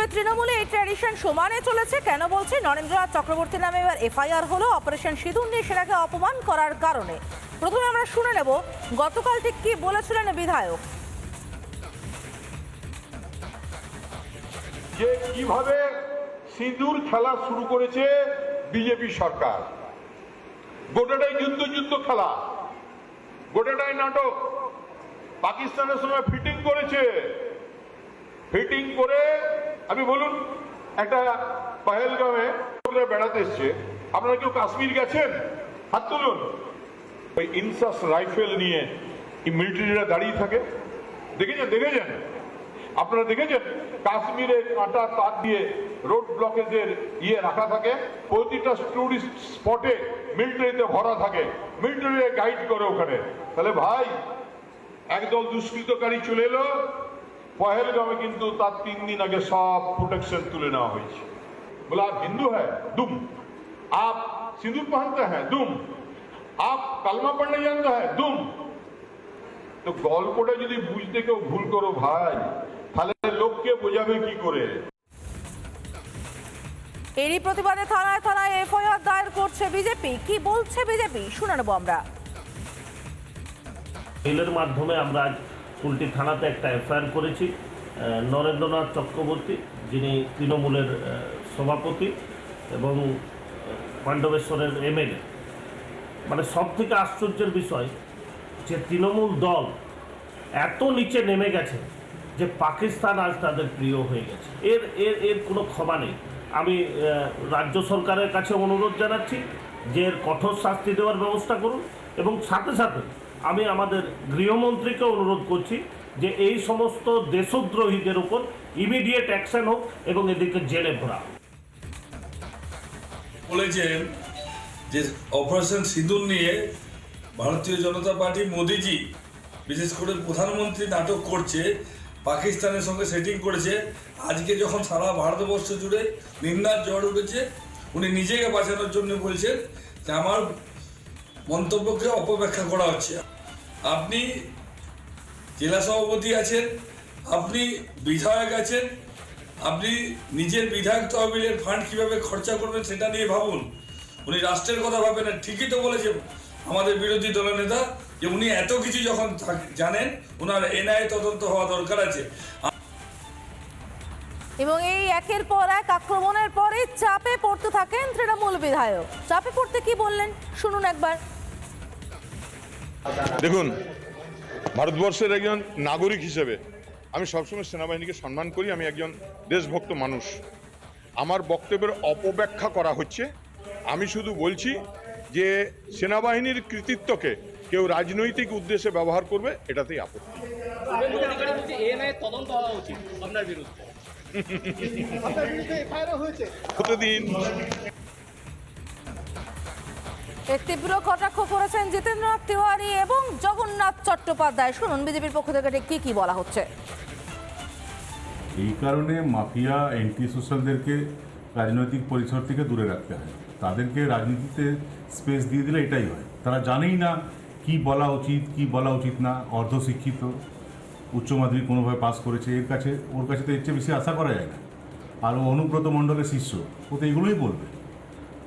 তবে তৃণমূলে এই ট্র্যাডিশন সমানে চলেছে। কেন বলছে? নরেন্দ্রনাথ চক্রবর্তী নামে এবার এফআইআর হলো। অপারেশন সিঁদুর নিয়ে সেটাকে অপমান করার কারণে। প্রথমে আমরা শুনে নেব, গতকাল ঠিক কি বলেছিলেন বিধায়ক? যে কীভাবে সিঁদুর খেলা শুরু করেছে বিজেপি সরকার। গোটাটাই যুদ্ধ যুদ্ধ খেলা। গোটাটাই নাটক। পাকিস্তানের সঙ্গে ফিটিং করেছে। ফিটিং করে আমি বলুন, একটা পাহেলগামে বেড়াতে এসছে। আপনারা কেউ কাশ্মীর গেছেন? হাত তুলুন। ওই ইনসাস রাইফেল নিয়ে মিলিটারিরা দাঁড়িয়ে থাকে। দেখেছেন? দেখেছেন? আপনারা দেখেছেন? কাশ্মীরে কাঁটা তার দিয়ে রোড ব্লকেজের ইয়ে রাখা থাকে। প্রতিটা টুরিস্ট স্পটে মিলিটারিতে ভরা থাকে। মিলিটারি গাইড করে ওখানে। তাহলে ভাই, একদল দুষ্কৃতকারী চলে এলো। পহেলগামে কিন্তু তার তিন দিন আগে সব প্রোটেকশন তুলে নেওয়া হয়েছে। বলে আপ হিন্দু হ্যাঁ দুম। আপ সিঁদুর পহনতে হ্যাঁ দুম। আপ কালমা পড়লে জানতে হ্যাঁ দুম। তো গল্পটা যদি বুঝতে কেউ ভুল করো ভাই তাহলে লোককে বোঝাবে কি করে? এরই প্রতিবাদে থানায় থানায় এফআইআর দায়ের করছে বিজেপি। কি বলছে বিজেপি? শুনে নেব আমরা। মাধ্যমে আমরা কুলটি থানাতে একটা এফআইআর করেছি নরেন্দ্রনাথ চক্রবর্তী, যিনি তৃণমূলের সভাপতি এবং পাণ্ডবেশ্বরের এমএলএ। মানে সব থেকে আশ্চর্যের বিষয় যে তৃণমূল দল এত নিচে নেমে গেছে যে পাকিস্তান আজ তাদের প্রিয় হয়ে গেছে। এর এর এর কোনো ক্ষমা নেই। আমি রাজ্য সরকারের কাছে অনুরোধ জানাচ্ছি যে এর কঠোর শাস্তি দেওয়ার ব্যবস্থা করুন এবং সাথে সাথে আমি আমাদের গৃহমন্ত্রীকে অনুরোধ করছি যে এই সমস্ত দেশদ্রোহীদের উপর ইমিডিয়েট অ্যাকশন হোক এবং এদেরকে জেলে ভরা। বলেছেন যে অপারেশন সিঁদুর নিয়ে ভারতীয় জনতা পার্টি মোদিজি, বিশেষ করে প্রধানমন্ত্রী নাটক করছে, পাকিস্তানের সঙ্গে সেটিং করেছে। আজকে যখন সারা ভারতবর্ষ জুড়ে নিন্দার জ্বর উঠেছে, উনি নিজেকে বাঁচানোর জন্য বলছেন যে আমার মন্তব্যকে অপব্যাখ্যা করা হচ্ছে। আপনি জেলা সভাপতি আছেন, আপনি বিধায়ক আছেন, আপনি নিজের বিধায়ক তহবিলের ফান্ড কীভাবে খরচা করবেন সেটা নিয়ে ভাবুন। উনি রাষ্ট্রের কথা ভাবেন না, ঠিকই তো বলেছে আমাদের বিরোধী দলের নেতা যে উনি এত কিছু যখন জানেন ওনার এনআইএ তদন্ত হওয়া দরকার আছে। এবং এই একের পর এক আক্রমণের পরে চাপে পড়তে থাকেন তৃণমূল বিধায়ক। চাপে পড়তে কি বললেন? শুনুন একবার। দেখুন ভারতবর্ষের একজন নাগরিক হিসেবে আমি সবসময় সেনাবাহিনীকে সম্মান করি আমি একজন দেশভক্ত মানুষ। আমার বক্তব্যের অপব্যাখ্যা করা হচ্ছে। আমি শুধু বলছি যে সেনাবাহিনীর কৃতিত্বকে কেউ রাজনৈতিক উদ্দেশ্যে ব্যবহার করবে এটাতেই আপত্তি। শুভেন্দু তীব্র কটাক্ষ করেছেন জিতেন্দ্রনাথ তিওয়ারি এবং জগন্নাথ চট্টোপাধ্যায়। শুনুন, বিজেপির পক্ষ থেকে কি কি বলা হচ্ছে। এই কারণে মাফিয়া অ্যান্টি সোশ্যালদেরকে রাজনৈতিক পরিসর থেকে দূরে রাখতে হয়। তাদেরকে রাজনীতিতে স্পেস দিয়ে দিলে এটাই হয়। তারা জানেই না কি বলা উচিত, কি বলা উচিত না, অর্ধশিক্ষিত, উচ্চ মাধ্যমিক কোনোভাবে পাস করেছে, এর কাছে, ওর কাছে তো এর চেয়ে বেশি আশা করা যায় না। আর ও অনুব্রত মণ্ডলের শিষ্য, ও তো এগুলোই বলবে।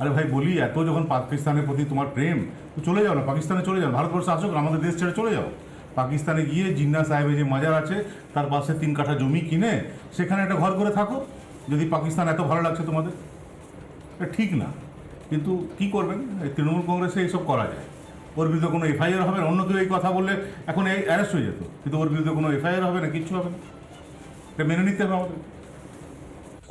আরে ভাই বলি, এত যখন পাকিস্তানের প্রতি তোমার প্রেম, তো চলে যাও না, পাকিস্তানে চলে যাও ভারতবর্ষে আসুক, আমাদের দেশ ছেড়ে চলে যাও। পাকিস্তানে গিয়ে জিন্না সাহেবের যে মাজার আছে, তার পাশে তিন কাঠা জমি কিনে, সেখানে একটা ঘর করে থাকো, যদি পাকিস্তান এত ভালো লাগছে তোমাদের। এটা ঠিক না, কিন্তু কি করবেন? তৃণমূল কংগ্রেসে এইসব করা যায়। ওর বিরুদ্ধে কোনো এফআইআর হবে না, অন্য কেউ এই কথা বললে এখন এই অ্যারেস্ট হয়ে যেত, কিন্তু ওর বিরুদ্ধে কোনো এফআইআর হবে না, কিচ্ছু হবে না। এটা মেনে নিতে হবে আমাদের।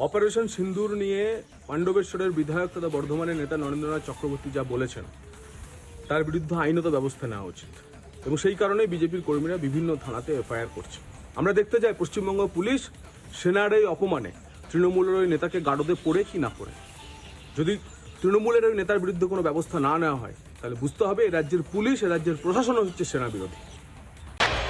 অপারেশন সিন্দুর নিয়ে পাণ্ডবেশ্বরের বিধায়ক তথা বর্ধমানের নেতা নরেন্দ্রনাথ চক্রবর্তী যা বলেছেন, তার বিরুদ্ধে আইনত ব্যবস্থা নেওয়া উচিত এবং সেই কারণেই বিজেপির কর্মীরা বিভিন্ন থানাতে এফআইআর করছে। আমরা দেখতে যাই পশ্চিমবঙ্গ পুলিশ সেনার এই অপমানে তৃণমূলের ওই নেতাকে গাড়দে পড়ে কি না পড়ে। যদি তৃণমূলের ওই নেতার বিরুদ্ধে কোনো ব্যবস্থা না নেওয়া হয়, তাহলে বুঝতে হবে রাজ্যের পুলিশ, এ রাজ্যের প্রশাসন হচ্ছে সেনা বিরোধী